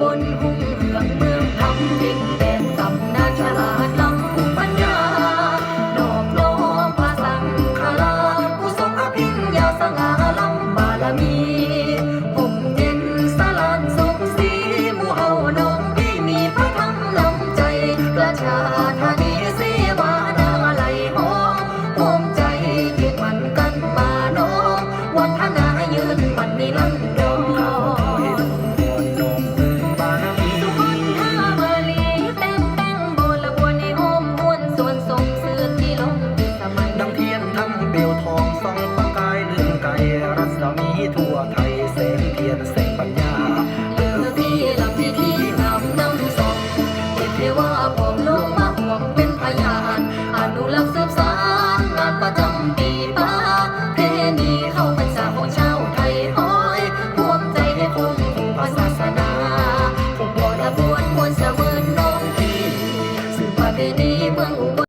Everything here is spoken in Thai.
บนหุ่งเหืองเมืองทำดินแดนตำนาฉลาดล้ำภูมิปัญญา ดอกโลมพระสังฆราชผู้ทรงอภิญญาสง่าล้ำบารมีผมเย็นสลานทรงสีหมู่เฮาน้องพี่มีพระธรรมนำใจประชาธานีเสวานาไหลหอมภูมิใจยึดมันกันมาน้องวัฒนา สืบสานงานประจำปีป้าเพนีเข้าพรรษาของชาวไทยห้อยรวมใจให้คงคงพระศาสนาผมวอนบวนมวลเสมือนน้องพี่สืบประเพณีเมืองอุบล